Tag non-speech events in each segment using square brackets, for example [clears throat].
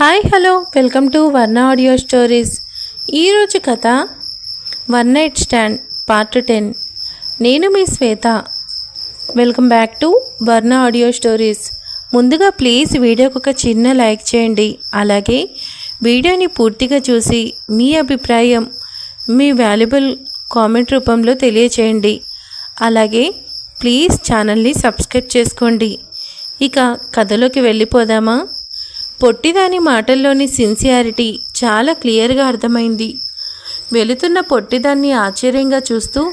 Hi hello. Welcome to Varna audio stories. ఈరోజు కథ one night stand part ten. నేను మీ Shweta. Welcome back to Varna audio stories. ముందుగా please వీడియోకి ఒక చిన్న లైక్ చేయండి. అలాగే వీడియోని పూర్తిగా చూసి మీ అభిప్రాయం మీ వాల్యుబుల్ కామెంట్ రూపంలో తెలియచేయండి. అలాగే ప్లీజ్ ఛానల్ని సబ్స్క్రైబ్ చేసుకోండి. ఇక కథలోకి వెళ్ళిపోదామా? పొట్టిదాని మాటల్లోని సిన్సియారిటీ చాలా క్లియర్గా అర్థమైంది. వెళుతున్న పొట్టిదాన్ని ఆశ్చర్యంగా చూస్తూ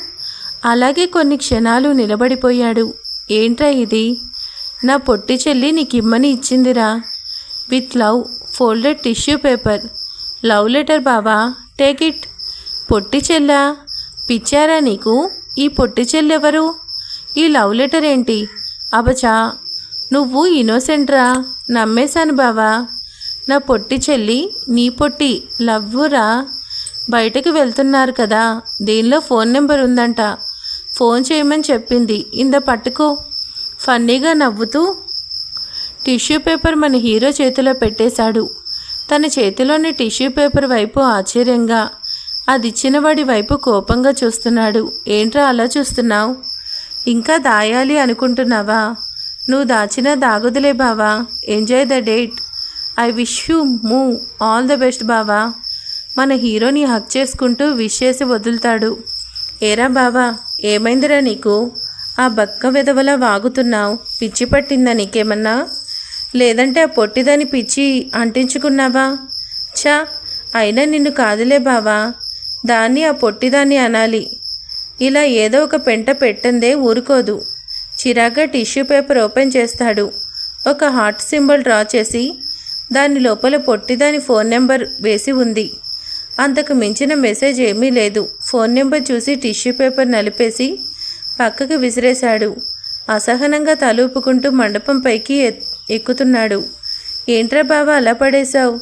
అలాగే కొన్ని క్షణాలు నిలబడిపోయాడు. ఏంట్రా ఇది? నా పొట్టి చెల్లి నీకిమ్మని ఇచ్చిందిరా. With love folded tissue paper. Love letter బావా? Take it. పొట్టి చెల్లా? పిచ్చారా నీకు? ఈ పొట్టి చెల్లెవరు? ఈ లవ్ లెటర్ ఏంటి? అబచా నువ్వు ఇన్నోసెంట్రా. నమ్మేశాను బావా. నా పొట్టి చెల్లి నీ పొట్టి లవ్వురా. బయటకు వెళ్తున్నారు కదా. దీనిలో ఫోన్ నెంబర్ ఉందంట. ఫోన్ చేయమని చెప్పింది. ఇంద పట్టుకో. ఫన్నీగా నవ్వుతూ టిష్యూ పేపర్ మన హీరో చేతిలో పెట్టేశాడు. తన చేతిలోని టిష్యూ పేపర్ వైపు ఆశ్చర్యంగా అది ఇచ్చిన వాడి వైపు కోపంగా చూస్తున్నాడు. ఏంట్రా అలా చూస్తున్నావు? ఇంకా దాయాలి అనుకుంటున్నావా? నువ్వు దాచినా దాగుదులే బావా. Enjoy the date I wish you move all the best బావా. మన హీరోని హక్ చేసుకుంటూ విష్ చేసి వదులుతాడు. ఏరా బావా ఏమైందిరా నీకు? ఆ బక్క వెదవలా వాగుతున్నావు. పిచ్చి పట్టిందా నీకేమన్నా? లేదంటే ఆ పొట్టిదాని పిచ్చి అంటించుకున్నావా? చా అయినా నిన్ను కాదులే బావా. దాన్ని ఆ పొట్టిదాన్ని అనాలి. ఇలా ఏదో ఒక పెంట పెట్టందే ఊరుకోదు. చిరాగ్గా టిష్యూ పేపర్ ఓపెన్ చేస్తాడు. ఒక హార్ట్ సింబల్ డ్రా చేసి దాని లోపల పొట్టిదాని ఫోన్ నెంబర్ వేసి ఉంది. అంతకు మించిన మెసేజ్ ఏమీ లేదు. ఫోన్ నెంబర్ చూసి టిష్యూ పేపర్ నలిపేసి పక్కకు విసిరేశాడు. అసహనంగా తలూపుకుంటూ మండపం పైకి ఎ- ఎక్కుతున్నాడు. ఏంట్రా బావా అలా పడేశావు?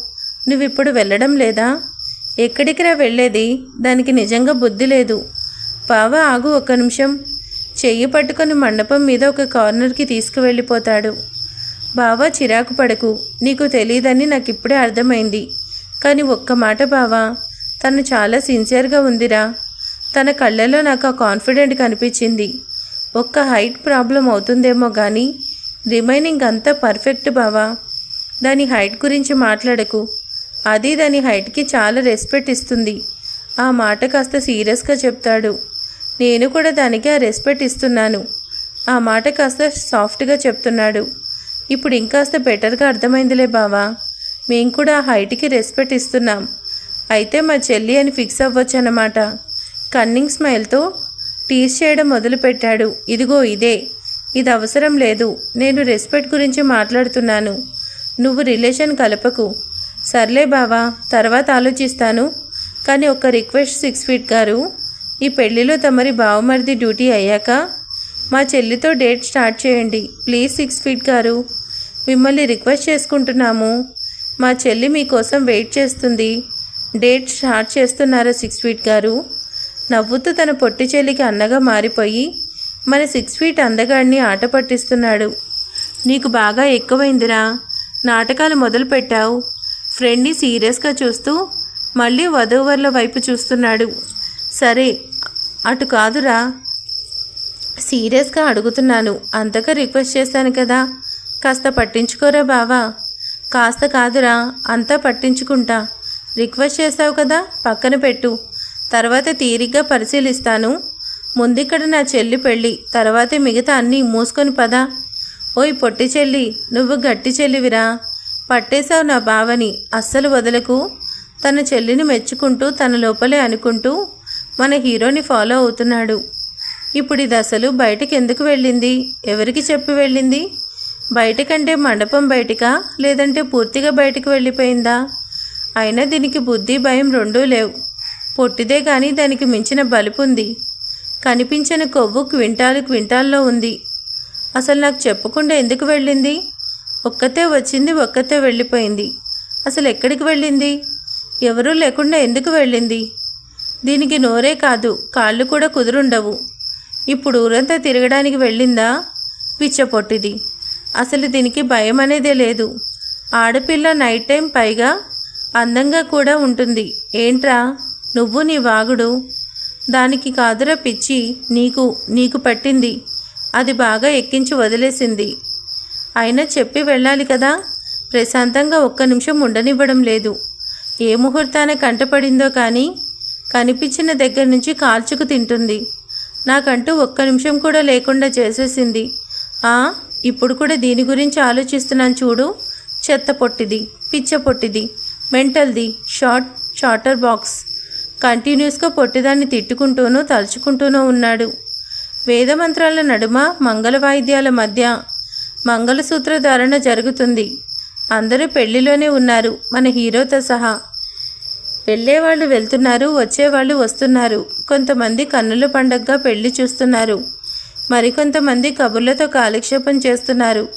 నువ్విప్పుడు వెళ్ళడం లేదా? ఎక్కడికి రా వెళ్ళేది? దానికి నిజంగా బుద్ధి లేదు. బావా ఆగు ఒక్క నిమిషం. చెయ్యి పట్టుకొని మండపం మీద ఒక కార్నర్కి తీసుకువెళ్ళిపోతాడు. బావా చిరాకు పడకు. నీకు తెలియదని నాకు ఇప్పుడే అర్థమైంది. కానీ ఒక్క మాట బావా తను చాలా సిన్సియర్గా ఉందిరా. తన కళ్ళలో నాకు ఆ కాన్ఫిడెంట్ కనిపించింది. ఒక్క హైట్ ప్రాబ్లం అవుతుందేమో కానీ రిమైనింగ్ అంతా పర్ఫెక్ట్ బావా. దాని హైట్ గురించి మాట్లాడకు. అది దాని హైట్కి చాలా రెస్పెక్ట్ ఇస్తుంది. ఆ మాట కాస్త సీరియస్గా చెప్తాడు. నేను కూడా దానికి ఆ రెస్పెక్ట్ ఇస్తున్నాను. ఆ మాట కాస్త సాఫ్ట్గా చెప్తున్నాడు. ఇప్పుడు ఇంకాస్త బెటర్గా అర్థమైందిలే బావా. మేము కూడా ఆ హైట్కి రెస్పెక్ట్ ఇస్తున్నాం. అయితే మా చెల్లి అని ఫిక్స్ అవ్వచ్చు అన్నమాట కన్నింగ్ స్మైల్తో టీస్ చేయడం మొదలుపెట్టాడు. ఇదిగో ఇదే. ఇది అవసరం లేదు. నేను రెస్పెక్ట్ గురించి మాట్లాడుతున్నాను. నువ్వు రిలేషన్ కలపకు. సర్లే బావా తర్వాత ఆలోచిస్తాను. కానీ ఒక రిక్వెస్ట్ సిక్స్ ఫీట్ గారు ఈ పెళ్ళిలో తమరి బావమరిది డ్యూటీ అయ్యాక మా చెల్లితో డేట్ స్టార్ట్ చేయండి. ప్లీజ్ సిక్స్ ఫీట్ గారు. మిమ్మల్ని రిక్వెస్ట్ చేసుకుంటున్నాము. మా చెల్లి మీకోసం వెయిట్ చేస్తుంది. డేట్ స్టార్ట్ చేస్తున్నారా సిక్స్ ఫీట్ గారు? నవ్వుతూ తన పొట్టి చెల్లికి అన్నగా మారిపోయి మన సిక్స్ ఫీట్ అందగాడిని ఆట పట్టిస్తున్నాడు. నీకు బాగా ఎక్కువైందిరా. నాటకాలు మొదలు పెట్టావు. ఫ్రెండ్ని సీరియస్గా చూస్తూ మళ్ళీ వధూవరుల వైపు చూస్తున్నాడు. సరే అటు కాదురా. సీరియస్గా అడుగుతున్నాను. అంతగా రిక్వెస్ట్ చేశాను కదా. కాస్త పట్టించుకోరా బావా. కాస్త కాదురా అంతా పట్టించుకుంటా. రిక్వెస్ట్ చేసావు కదా పక్కన పెట్టు. తర్వాత తీరిగ్గా పరిశీలిస్తాను. ముందిక్కడ నా చెల్లి పెళ్ళి తర్వాతే మిగతా అన్నీ మూసుకొని పదా. ఓయ్ పొట్టి చెల్లి నువ్వు గట్టి చెల్లివిరా. పట్టేశావు నా బావని అస్సలు వదలకు. తన చెల్లిని మెచ్చుకుంటూ తన లోపలే అనుకుంటూ మన హీరోని ఫాలో అవుతున్నాడు. ఇప్పుడు ఇది అసలు బయటకు ఎందుకు వెళ్ళింది? ఎవరికి చెప్పి వెళ్ళింది? బయటకంటే మండపం బయటికా? లేదంటే పూర్తిగా బయటకు వెళ్ళిపోయిందా? అయినా దీనికి బుద్ధి భయం రెండూ లేవు. పొట్టిదే కానీ దానికి మించిన బలుపుంది. కనిపించని కనిపించిన కొవ్వు క్వింటాలు క్వింటాల్లో ఉంది. అసలు నాకు చెప్పకుండా ఎందుకు వెళ్ళింది? ఒక్కతే వచ్చింది ఒక్కతే వెళ్ళిపోయింది. అసలు ఎక్కడికి వెళ్ళింది? ఎవరూ లేకుండా ఎందుకు వెళ్ళింది? దీనికి నోరే కాదు కాళ్ళు కూడా కుదురుండవు. ఇప్పుడు ఊరంతా తిరగడానికి వెళ్ళిందా? పిచ్చ పొట్టిది. అసలు దీనికి భయం అనేదే లేదు. ఆడపిల్ల నైట్ టైం పైగా అందంగా కూడా ఉంటుంది. ఏంట్రా? నువ్వు నీ వాగుడు. దానికి కాదురా పిచ్చి నీకు నీకు పట్టింది. అది బాగా ఎక్కించి వదిలేసింది. అయినా చెప్పి వెళ్ళాలి కదా? ప్రశాంతంగా ఒక్క నిమిషం ఉండనివ్వడం లేదు. ఏ ముహూర్తాన కంటపడిందో కానీ కనిపించిన దగ్గర నుంచి కాల్చుకు తింటుంది. నాకంటూ ఒక్క నిమిషం కూడా లేకుండా చేసేసింది. ఆ ఇప్పుడు కూడా దీని గురించి ఆలోచిస్తున్నాను చూడు. చెత్త పొట్టిది పిచ్చ పొట్టిది మెంటల్ది షార్ట్ షార్టర్ బాక్స్. కంటిన్యూస్గా పొట్టిదాన్ని తిట్టుకుంటూనూ తలుచుకుంటూనూ ఉన్నాడు. వేదమంత్రాల నడుమ మంగళ వాయిద్యాల మధ్య మంగళసూత్ర ధారణ జరుగుతుంది. అందరూ పెళ్ళిలోనే ఉన్నారు మన హీరోతో సహా. వెళ్ళేవాళ్ళు వెళ్తున్నారు వచ్చేవాళ్ళు వస్తున్నారు. కొంతమంది కన్నుల పండగగా పెళ్ళి చూస్తున్నారు. మరికొంతమంది కబుర్లతో కాలక్షేపం చేస్తున్నారు.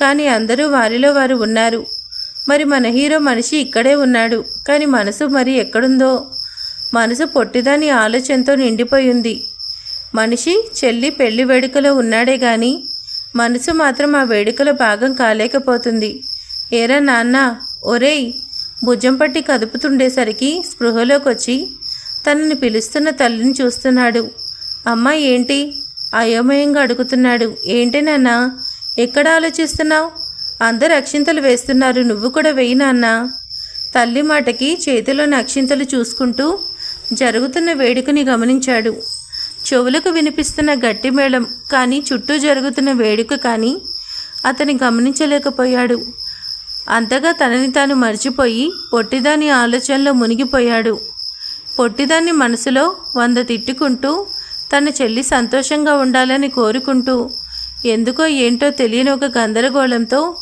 కానీ అందరూ వారిలో వారు ఉన్నారు. మరి మన హీరో మనిషి ఇక్కడే ఉన్నాడు. కానీ మనసు మరి ఎక్కడుందో? మనసు పొట్టిదాని ఆలోచనతో నిండిపోయింది. మనిషి చెల్లి పెళ్ళి వేడుకలో ఉన్నాడే గాని మనసు మాత్రం ఆ వేడుకలో భాగం కాలేకపోతుంది. ఏరా నాన్న ఒరేయ్ భుజం పట్టి కదుపుతుండేసరికి స్పృహలోకి వచ్చి తనని పిలుస్తున్న తల్లిని చూస్తున్నాడు. అమ్మ ఏంటి? అయోమయంగా అడుగుతున్నాడు. ఏంటి నాన్న? ఎక్కడ ఆలోచిస్తున్నావు? అందరు అక్షింతలు వేస్తున్నారు. నువ్వు కూడా వెయ్యి నాన్న. తల్లి మాటకి చేతిలోని అక్షింతలు చూసుకుంటూ జరుగుతున్న వేడుకని గమనించాడు. చెవులకు వినిపిస్తున్న గట్టి మేళం కానీ చుట్టూ జరుగుతున్న వేడుక కానీ అతని గమనించలేకపోయాడు. అంతగా తనని తాను మర్చిపోయి పొట్టిదాని ఆలోచనలో మునిగిపోయాడు. పొట్టిదాన్ని మనసులో వంద తిట్టుకుంటూ తన చెల్లి సంతోషంగా ఉండాలని కోరుకుంటూ ఎందుకో ఏంటో తెలియని ఒక గందరగోళంతో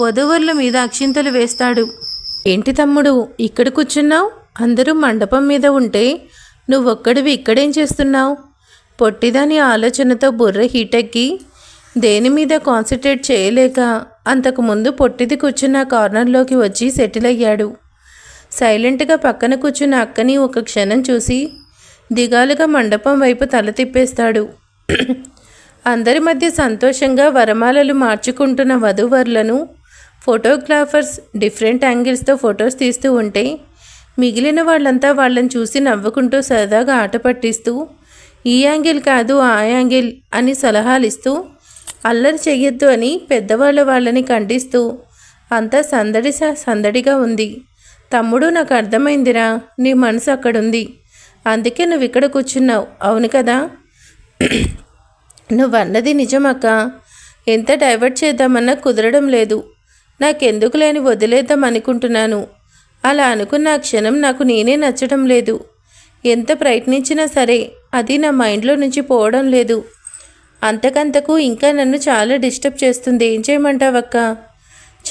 వధువర్ల మీద అక్షింతలు వేస్తాడు. ఏంటి తమ్ముడు ఇక్కడ కూర్చున్నావు? అందరూ మండపం మీద ఉంటే నువ్వొక్కడివి ఇక్కడేం చేస్తున్నావు? పొట్టిదాని ఆలోచనతో బుర్ర హీటెక్కి దేని మీద కాన్సన్ట్రేట్ చేయలేక అంతకుముందు పొట్టిది కూర్చున్న కార్నర్లోకి వచ్చి సెటిల్ అయ్యాడు. సైలెంట్గా పక్కన కూర్చున్న అక్కని ఒక క్షణం చూసి దిగాలుగా మండపం వైపు తల తిప్పేస్తాడు. అందరి మధ్య సంతోషంగా వరమాలలు మార్చుకుంటున్న వధూవరులను ఫోటోగ్రాఫర్స్ డిఫరెంట్ యాంగిల్స్తో ఫొటోస్ తీస్తూ ఉంటే మిగిలిన వాళ్ళంతా వాళ్ళని చూసి నవ్వుకుంటూ సరదాగా ఆట పట్టిస్తూ ఈ యాంగిల్ కాదు ఆ యాంగిల్ అని సలహాలు ఇస్తూ అల్లరి చెయ్యొద్దు అని పెద్దవాళ్ళ వాళ్ళని ఖండిస్తూ అంతా సందడి స- సందడిగా ఉంది. తమ్ముడు నాకు అర్థమైందిరా నీ మనసు అక్కడుంది. అందుకే నువ్వు ఇక్కడ కూర్చున్నావు అవును కదా? నువ్వన్నది నిజమక్క ఎంత డైవర్ట్ చేద్దామన్నా కుదరడం లేదు. నాకెందుకు లేని వదిలేద్దాం అనుకుంటున్నాను. అలా అనుకున్న ఆ క్షణం నాకు నేనే నచ్చడం లేదు. ఎంత ప్రయత్నించినా సరే అది నా మైండ్లో నుంచి పోవడం లేదు. అంతకంతకు ఇంకా నన్ను చాలా డిస్టర్బ్ చేస్తుంది. ఏం చేయమంటావక్క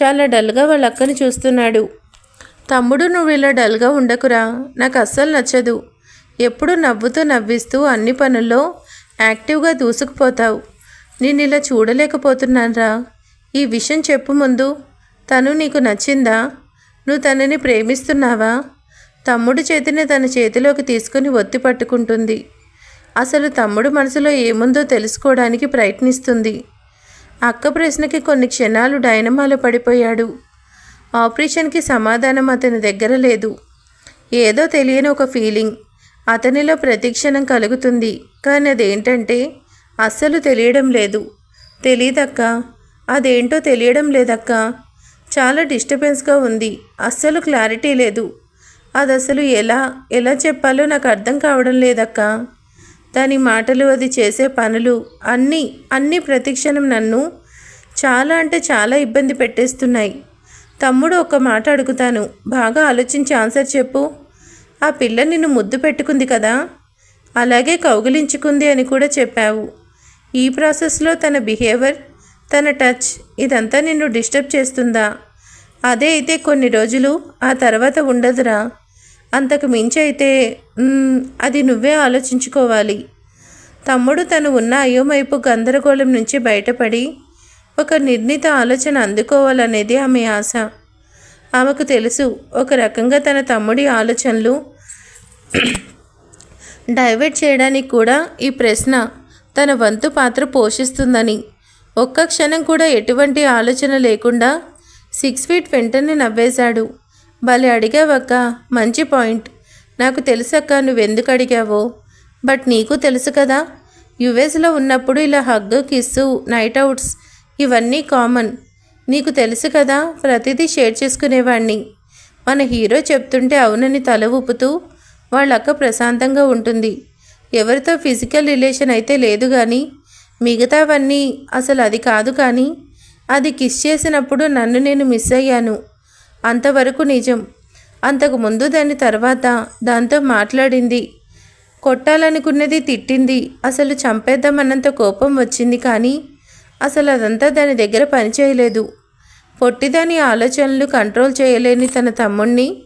చాలా డల్గా వాళ్ళ అక్కని చూస్తున్నాడు. తమ్ముడు నువ్వు ఇలా డల్గా ఉండకురా. నాకు అస్సలు నచ్చదు. ఎప్పుడు నవ్వుతూ నవ్విస్తూ అన్ని పనుల్లో యాక్టివ్గా దూసుకుపోతావు. నేను ఇలా చూడలేకపోతున్నానురా. ఈ విషయం చెప్పు ముందు. తను నీకు నచ్చిందా? నువ్వు తనని ప్రేమిస్తున్నావా? తమ్ముడు చేతిని తన చేతిలోకి తీసుకుని ఒత్తి పట్టుకుంటుంది. అసలు తమ్ముడు మనసులో ఏముందో తెలుసుకోవడానికి ప్రయత్నిస్తుంది. అక్క ప్రశ్నకి కొన్ని క్షణాలు డైనమాలో పడిపోయాడు. ఆపరేషన్కి సమాధానం అతని దగ్గర లేదు. ఏదో తెలియని ఒక ఫీలింగ్. అతనిలో ప్రతిక్షణం కలుగుతుంది. కానీ అదేంటంటే అస్సలు తెలియడం లేదు. తెలీదక్క. అదేంటో తెలియడం లేదక్క. చాలా డిస్టర్బెన్స్గా ఉంది. అస్సలు క్లారిటీ లేదు. అది అసలు ఎలా ఎలా చెప్పాలో నాకు అర్థం కావడం లేదక్క. దాని మాటలు అది చేసే పనులు అన్నీ అన్నీ ప్రతిక్షణం నన్ను చాలా అంటే చాలా ఇబ్బంది పెట్టేస్తున్నాయి. తమ్ముడు ఒక మాట అడుగుతాను. బాగా ఆలోచించి ఆన్సర్ చెప్పు. ఆ పిల్ల నిన్ను ముద్దు పెట్టుకుంది కదా? అలాగే కౌగిలించుకుంది అని కూడా చెప్పావు. ఈ ప్రాసెస్లో తన బిహేవియర్ తన టచ్ ఇదంతా నిన్ను డిస్టర్బ్ చేస్తుందా? అదే అయితే కొన్ని రోజులు ఆ తర్వాత ఉండదురా. అంతకు మించి అయితే అది నువ్వే ఆలోచించుకోవాలి. తమ్ముడు తను ఉన్న అయోమైపు గందరగోళం నుంచి బయటపడి ఒక నిర్ణీత ఆలోచన అందుకోవాలనేది ఆమె ఆశ. ఆమెకు తెలుసు ఒక రకంగా తన తమ్ముడి ఆలోచనలు డైవర్ట్ చేయడానికి కూడా ఈ ప్రశ్న తన వంతు పాత్ర పోషిస్తుందని. ఒక్క క్షణం కూడా ఎటువంటి ఆలోచన లేకుండా సిక్స్ ఫీట్ వెంటనే నవ్వేశాడు. భలే అడిగావక్క మంచి పాయింట్. నాకు తెలుసక్క నువ్వెందుకు అడిగావో. బట్ నీకు తెలుసు కదా యుఎస్లో ఉన్నప్పుడు ఇలా హగ్ కిస్సు నైట్ అవుట్స్ ఇవన్నీ కామన్. నీకు తెలుసు కదా ప్రతిదీ షేర్ చేసుకునేవాణ్ణి. మన హీరో చెప్తుంటే అవునని తల ఊపుతూ వాళ్ళక్క ప్రశాంతంగా ఉంటుంది. ఎవరితో ఫిజికల్ రిలేషన్ అయితే లేదు కానీ మిగతావన్నీ అసలు అది కాదు కానీ అది కిస్ చేసినప్పుడు నన్ను నేను మిస్ అయ్యాను. అంతవరకు నిజం. అంతకు ముందు దాని తర్వాత దాంతో మాట్లాడింది. కొట్టాలనుకున్నది తిట్టింది. అసలు చంపేద్దామన్నంత కోపం వచ్చింది కానీ అసలు అదంతా దాని దగ్గర పనిచేయలేదు పొట్టిదాని ఆలోచనలు కంట్రోల్ చేయలేని తన తమ్ముణ్ణి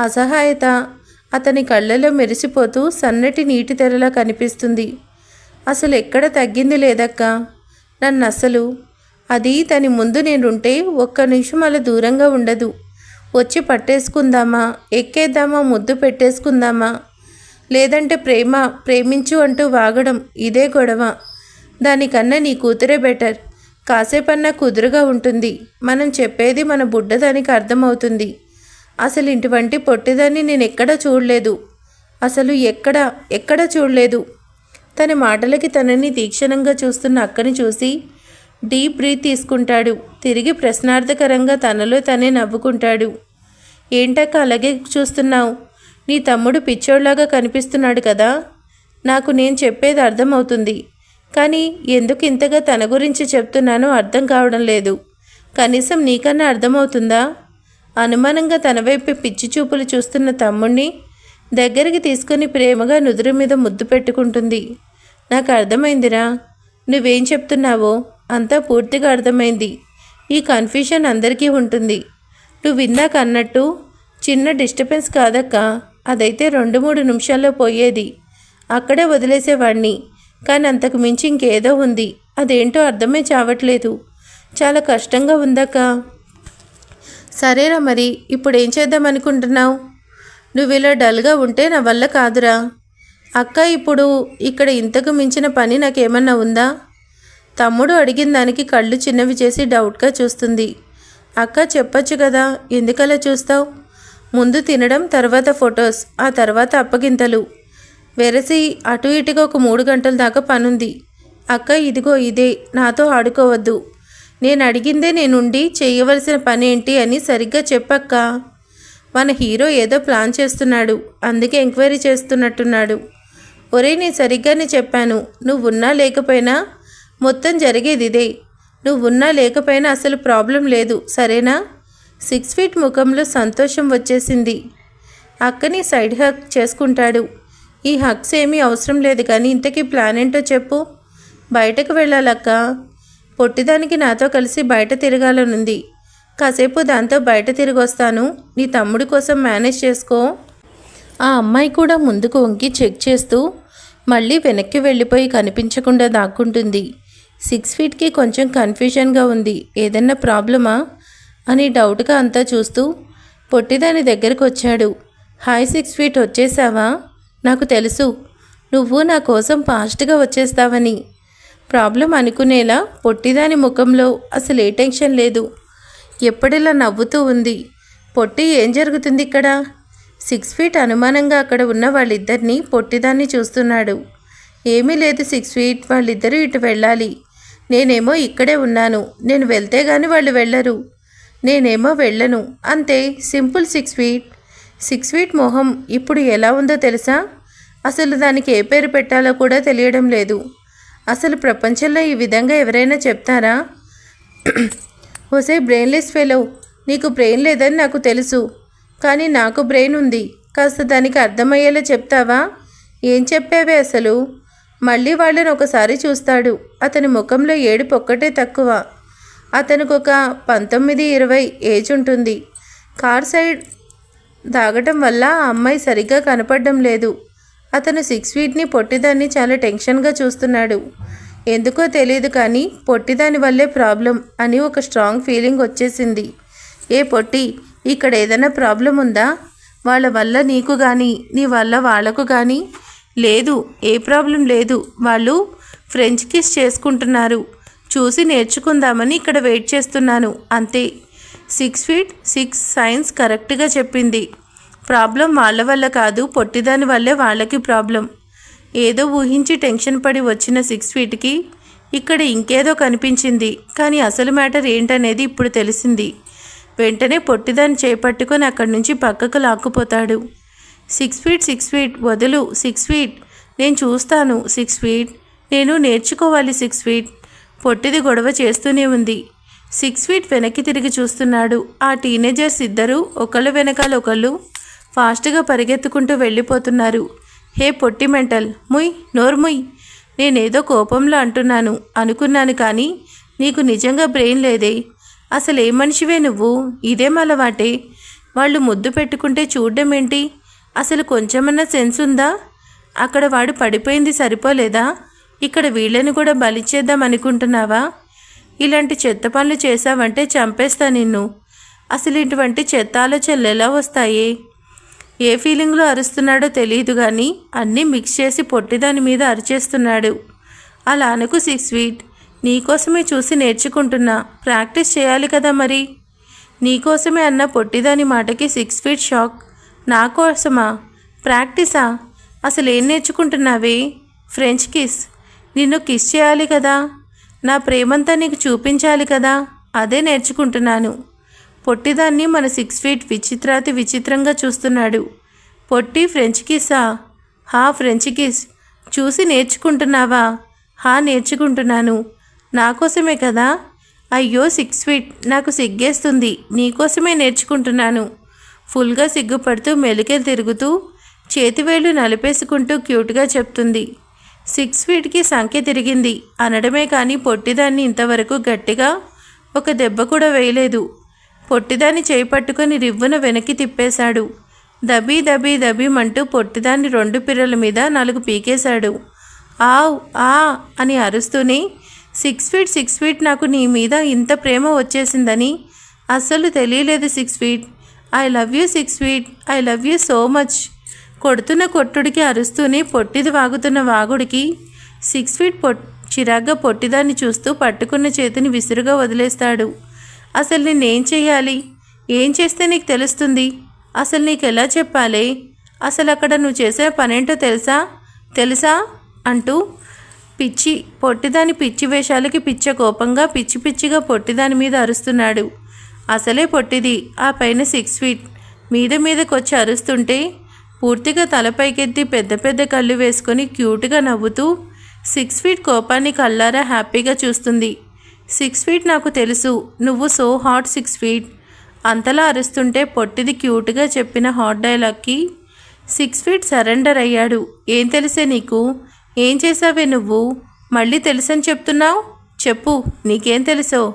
అసహాయత అతని కళ్ళలో మెరిసిపోతూ సన్నటి నీటి తెరలా కనిపిస్తుంది. అసలు ఎక్కడ తగ్గింది లేదక్క? నన్ను అసలు అది తని ముందు నేనుంటే ఒక్క నిమిషం అలా దూరంగా ఉండదు. వచ్చి పట్టేసుకుందామా? ఎక్కేద్దామా? ముద్దు పెట్టేసుకుందామా? లేదంటే ప్రేమ ప్రేమించు అంటూ వాగడం ఇదే గొడవ. దానికన్నా నీ కూతురే బెటర్. కాసేపన్నా కుదురుగా ఉంటుంది. మనం చెప్పేది మన బుడ్డ దానికి అర్థమవుతుంది. అసలు ఇటువంటి పొట్టిదాన్ని నేను ఎక్కడా చూడలేదు. అసలు ఎక్కడ ఎక్కడ చూడలేదు. తన మాటలకి తనని తీక్షణంగా చూస్తున్న అక్కని చూసి డీప్ బ్రీత్ తీసుకుంటాడు. తిరిగి ప్రశ్నార్థకరంగా తనలో తనే నవ్వుకుంటాడు. ఏంటక్క అలాగే చూస్తున్నావు? నీ తమ్ముడు పిచ్చోళ్ళాగా కనిపిస్తున్నాడు కదా? నాకు నేను చెప్పేది అర్థమవుతుంది. కానీ ఎందుకు ఇంతగా తన గురించి చెప్తున్నానో అర్థం కావడం లేదు. కనీసం నీకన్నా అర్థమవుతుందా? అనుమానంగా తన వైపు పిచ్చి చూపులు చూస్తున్న తమ్ముణ్ణి దగ్గరికి తీసుకుని ప్రేమగా నుదురు మీద ముద్దు పెట్టుకుంటుంది. నాకు అర్థమైందిరా. నువ్వేం చెప్తున్నావో? అంతా పూర్తిగా అర్థమైంది. ఈ కన్ఫ్యూషన్ అందరికీ ఉంటుంది. నువ్వు ఇందాక అన్నట్టు చిన్న డిస్టర్బెన్స్ కాదక్క అదైతే రెండు మూడు నిమిషాల్లో పోయేది. అక్కడే వదిలేసేవాణ్ణి. కానీ అంతకు మించి ఇంకేదో ఉంది. అదేంటో అర్థమే చావట్లేదు. చాలా కష్టంగా ఉందక్క. సరేరా మరి ఇప్పుడు ఏం చేద్దాం అనుకుంటున్నావు నువ్వు ఇలా డల్గా ఉంటే నా వల్ల కాదురా. అక్క ఇప్పుడు ఇక్కడ ఇంతకు మించిన పని నాకేమన్నా ఉందా? తమ్ముడు అడిగిన దానికి కళ్ళు చిన్నవి చేసి డౌట్గా చూస్తుంది. అక్క చెప్పొచ్చు కదా ఎందుకలా చూస్తావు? ముందు తినడం తర్వాత ఫొటోస్ ఆ తర్వాత అప్పగింతలు. వెరసి అటు ఇటుగా ఒక మూడు గంటల దాకా పనుంది. అక్క ఇదిగో ఇదే నాతో ఆడుకోవద్దు. నేను అడిగిందే నేనుండి చేయవలసిన పని ఏంటి అని సరిగ్గా చెప్పక్క. మన హీరో ఏదో ప్లాన్ చేస్తున్నాడు అందుకే ఎంక్వైరీ చేస్తున్నట్టున్నాడు. ఒరే నేను సరిగ్గానే చెప్పాను. నువ్వున్నా లేకపోయినా మొత్తం జరిగేది ఇదే. నువ్వున్నా లేకపోయినా అసలు ప్రాబ్లం లేదు సరేనా? సిక్స్ ఫీట్ ముఖంలో సంతోషం వచ్చేసింది. అక్కని సైడ్ హక్ చేసుకుంటాడు. ఈ హక్స్ ఏమీ అవసరం లేదు కానీ ఇంతకీ ప్లాన్ ఏంటో చెప్పు. బయటకు వెళ్ళాలక్క. పొట్టిదానికి నాతో కలిసి బయట తిరగాలనుంది. కాసేపు దాంతో బయట తిరిగొస్తాను. నీ తమ్ముడి కోసం మేనేజ్ చేసుకో. ఆ అమ్మాయి కూడా ముందుకు వంకి చెక్ చేస్తూ మళ్ళీ వెనక్కి వెళ్ళిపోయి కనిపించకుండా దాక్కుంటుంది. సిక్స్ ఫీట్కి కొంచెం కన్ఫ్యూజన్గా ఉంది. ఏదన్నా ప్రాబ్లమా? అని డౌట్గా అంతా చూస్తూ పొట్టిదాని దగ్గరకు వచ్చాడు హాయ్ సిక్స్ ఫీట్ వచ్చేసావా? నాకు తెలుసు. నువ్వు నా కోసం ఫాస్ట్గా వచ్చేస్తావని. ప్రాబ్లం అనుకునేలా పొట్టిదాని ముఖంలో అసలు ఏ టెన్షన్ లేదు. ఎప్పటిలా నవ్వుతూ ఉంది. పొట్టి ఏం జరుగుతుంది ఇక్కడ? సిక్స్ ఫీట్ అనుమానంగా అక్కడ ఉన్న వాళ్ళిద్దరినీ పొట్టిదాన్ని చూస్తున్నాడు. ఏమీ లేదు సిక్స్ ఫీట్ వాళ్ళిద్దరూ ఇటు వెళ్ళాలి. నేనేమో ఇక్కడే ఉన్నాను. నేను వెళ్తే గాని వాళ్ళు వెళ్ళరు. నేనేమో వెళ్ళను. అంతే. Simple six feet. Six feet మొహం ఇప్పుడు ఎలా ఉందో తెలుసా? అసలు దానికి ఏ పేరు పెట్టాలో కూడా తెలియడం లేదు. అసలు ప్రపంచంలో ఈ విధంగా ఎవరైనా చెప్తారా? [clears throat] ఓసే బ్రెయిన్లెస్ ఫెలో. నీకు బ్రెయిన్ లేదని నాకు తెలుసు. కానీ నాకు బ్రెయిన్ ఉంది. కాస్త దానికి అర్థమయ్యేలా చెప్తావా? ఏం చెప్పావే అసలు? మళ్ళీ వాళ్ళని ఒకసారి చూస్తాడు. అతని ముఖంలో ఏడుపు ఒక్కటే తక్కువ. అతనికి ఒక పంతొమ్మిది ఇరవై ఏజ్ ఉంటుంది. కార్ సైడ్ దాగటం వల్ల ఆ అమ్మాయి సరిగ్గా కనపడడం లేదు. అతను సిక్స్ ఫీట్ని పొట్టిదాన్ని చాలా టెన్షన్గా చూస్తున్నాడు. ఎందుకో తెలియదు కానీ పొట్టిదాని వల్లే ప్రాబ్లం అని ఒక స్ట్రాంగ్ ఫీలింగ్ వచ్చేసింది. ఏ పొట్టి ఇక్కడ ఏదైనా ప్రాబ్లం ఉందా? వాళ్ళ వల్ల నీకు కానీ నీ వల్ల వాళ్ళకు కానీ లేదు ఏ ప్రాబ్లం లేదు. వాళ్ళు ఫ్రెంచ్ కిస్ చేసుకుంటున్నారు. చూసి నేర్చుకుందామని ఇక్కడ వెయిట్ చేస్తున్నాను. అంతే. సిక్స్ ఫీట్ సిక్స్ సైన్స్ కరెక్ట్గా చెప్పింది. ప్రాబ్లం వాళ్ళ వల్ల కాదు పొట్టిదాని వల్లే వాళ్ళకి ప్రాబ్లం. ఏదో ఊహించి టెన్షన్ పడి వచ్చిన సిక్స్ ఫీట్కి ఇక్కడ ఇంకేదో కనిపించింది. కానీ అసలు మ్యాటర్ ఏంటనేది ఇప్పుడు తెలిసింది. వెంటనే పొట్టిదాన్ని చేపట్టుకొని అక్కడి నుంచి పక్కకు లాక్కుపోతాడు. సిక్స్ ఫీట్ సిక్స్ ఫీట్ వదులు సిక్స్ ఫీట్. నేను చూస్తాను సిక్స్ ఫీట్. నేను నేర్చుకోవాలి సిక్స్ ఫీట్. పొట్టిది గొడవ చేస్తూనే ఉంది. సిక్స్ ఫీట్ వెనక్కి తిరిగి చూస్తున్నాడు. ఆ టీనేజర్స్ ఇద్దరూ ఒకళ్ళు వెనకాల ఒకళ్ళు ఫాస్ట్గా పరిగెత్తుకుంటూ వెళ్ళిపోతున్నారు. హే పొట్టి మెంటల్ ముయ్ నోర్ముయ్ నేనేదో కోపంలో అంటున్నాను అనుకున్నాను కానీ నీకు నిజంగా బ్రెయిన్ లేదే. అసలు ఏ మనిషివే నువ్వు? ఇదేం అలవాటే? వాళ్ళు ముద్దు పెట్టుకుంటే చూడడం ఏంటి అసలు కొంచెమన్నా సెన్స్ ఉందా అక్కడ వాడు పడిపోయింది సరిపోలేదా? ఇక్కడ వీళ్ళని కూడా బలిచేద్దాం అనుకుంటున్నావా? ఇలాంటి చెత్త పనులు చేశావంటే చంపేస్తా నిన్ను. అసలు ఇటువంటి చెత్త ఆలోచనలు ఎలా వస్తాయి? ఏ ఫీలింగ్లో అరుస్తున్నాడో తెలియదు కానీ అన్నీ మిక్స్ చేసి పొట్టిదాని మీద అరిచేస్తున్నాడు. అలా అనుకు సిక్స్ స్వీట్ నీకోసమే చూసి నేర్చుకుంటున్నా. ప్రాక్టీస్ చేయాలి కదా మరి? నీకోసమే అన్న పొట్టిదాని మాటకి సిక్స్ ఫీట్ షాక్. నా కోసమా? ప్రాక్టీసా? అసలు ఏం నేర్చుకుంటున్నావే? French kiss. నిన్ను కిస్ చేయాలి కదా. నా ప్రేమంతా నీకు చూపించాలి కదా. అదే నేర్చుకుంటున్నాను. పొట్టిదాన్ని మన సిక్స్ ఫీట్ విచిత్రాతి విచిత్రంగా చూస్తున్నాడు. పొట్టి ఫ్రెంచ్ కిస్సా? హా ఫ్రెంచ్ కిస్. చూసి నేర్చుకుంటున్నావా? హా నేర్చుకుంటున్నాను. నా కోసమే కదా? అయ్యో సిక్స్ ఫీట్. నాకు సిగ్గేస్తుంది. నీకోసమే నేర్చుకుంటున్నాను. ఫుల్గా సిగ్గుపడుతూ మెలికలు తిరుగుతూ చేతివేళ్ళు నలిపేసుకుంటూ క్యూట్గా చెప్తుంది. సిక్స్ ఫీట్కి సంఖ్య తిరిగింది. అనడమే కానీ పొట్టిదాన్ని ఇంతవరకు గట్టిగా ఒక దెబ్బ కూడా వేయలేదు. పొట్టిదాన్ని చేయి పట్టుకొని రివ్వున వెనక్కి తిప్పేశాడు. దబీ దబీ దబీమంటూ పొట్టిదాన్ని రెండు పిర్రల మీద నాలుగు పీకేశాడు. ఆవ్ ఆ అని అరుస్తూనే సిక్స్ ఫీట్ సిక్స్ ఫీట్ నాకు నీ మీద ఇంత ప్రేమ వచ్చేసిందని అస్సలు తెలియలేదు six feet. I love you six feet I love you so much కొడుతున్న కొట్టుడికి అరుస్తూనే పొట్టిది వాగుతున్న వాగుడికి సిక్స్ ఫీట్ పొట్ చిరాగ్గా పొట్టిదాన్ని చూస్తూ పట్టుకున్న చేతిని విసురుగా వదిలేస్తాడు. అసలు నేనేం చేయాలి ఏం చేస్తే నీకు తెలుస్తుంది? అసలు నీకు ఎలా చెప్పాలి? అసలు అక్కడ నువ్వు చేసిన పనేంటో తెలుసా? తెలుసా? అంటూ పిచ్చి పొట్టిదాని పిచ్చి వేషాలకి పిచ్చ కోపంగా పిచ్చి పిచ్చిగా పొట్టిదాని మీద అరుస్తున్నాడు. అసలే పొట్టిది. ఆ పైన సిక్స్ ఫీట్ మీద మీదకొచ్చి అరుస్తుంటే పూర్తిగా తలపైకెత్తి పెద్ద పెద్ద కళ్ళు వేసుకొని క్యూట్గా నవ్వుతూ సిక్స్ ఫీట్ కోపాన్ని కళ్ళారా హ్యాపీగా చూస్తుంది. సిక్స్ ఫీట్ నాకు తెలుసు. నువ్వు సో హాట్ సిక్స్ ఫీట్ అంతలా అరుస్తుంటే పొట్టిది క్యూట్గా చెప్పిన హాట్ డైలాగ్కి సిక్స్ ఫీట్ సరెండర్ అయ్యాడు. ఏం తెలిసే నీకు? ఏం చేసావే నువ్వు? మళ్ళీ తెలుసని చెప్తున్నావు? చెప్పు. నీకేం తెలుసో?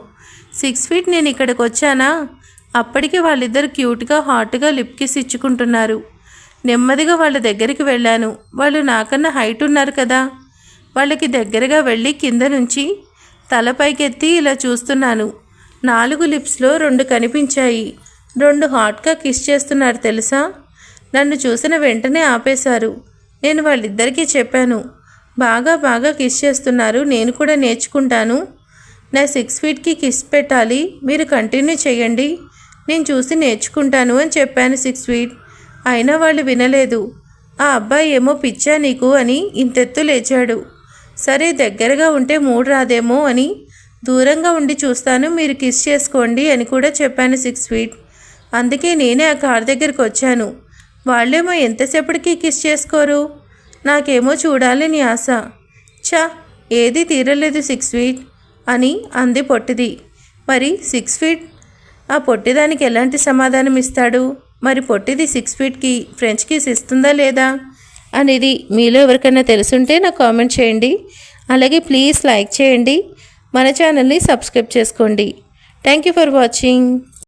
సిక్స్ ఫీట్ నేను ఇక్కడికి వచ్చానా? అప్పటికి వాళ్ళిద్దరు క్యూట్గా హాట్గా లిప్ కిస్ ఇచ్చుకుంటున్నారు. నెమ్మదిగా వాళ్ళ దగ్గరికి వెళ్ళాను. వాళ్ళు నాకన్నా హైట్ ఉన్నారు కదా. వాళ్ళకి దగ్గరగా వెళ్ళి కింద నుంచి తల పైకెత్తి ఇలా చూస్తున్నాను. నాలుగు లిప్స్లో రెండు కనిపించాయి. రెండు హాట్గా కిస్ చేస్తున్నారు తెలుసా? నన్ను చూసిన వెంటనే ఆపేశారు. నేను వాళ్ళిద్దరికీ చెప్పాను. బాగా బాగా కిస్ చేస్తున్నారు. నేను కూడా నేర్చుకుంటాను. నా సిక్స్ ఫీట్కి కిస్ పెట్టాలి. మీరు కంటిన్యూ చేయండి. నేను చూసి నేర్చుకుంటాను అని చెప్పాను సిక్స్ ఫీట్. అయినా వాళ్ళు వినలేదు. ఆ అబ్బాయి ఏమో పిచ్చా నీకు అని ఇంతెత్తు లేచాడు. సరే దగ్గరగా ఉంటే మూడు రాదేమో అని దూరంగా ఉండి చూస్తాను. మీరు కిస్ చేసుకోండి అని కూడా చెప్పాను సిక్స్ ఫీట్. అందుకే నేనే ఆ కార్ దగ్గరికి వచ్చాను. వాళ్ళేమో ఎంతసేపటికి కిస్ చేసుకోరు? నాకేమో చూడాలని ఆశ. చా ఏది తీరలేదు సిక్స్ ఫీట్. అని అంది పొట్టిది. మరి సిక్స్ ఫీట్? ఆ పొట్టిదానికి ఎలాంటి సమాధానం ఇస్తాడు? మరి పొట్టిది సిక్స్ ఫీట్కి ఫ్రెంచ్ కీస్ ఇస్తుందా లేదా? అనేది మీలో ఎవరికైనా తెలుసుంటే నాకు కామెంట్ చేయండి. అలాగే ప్లీజ్ లైక్ చేయండి. మన ఛానల్ని సబ్స్క్రైబ్ చేసుకోండి. Thank you for watching.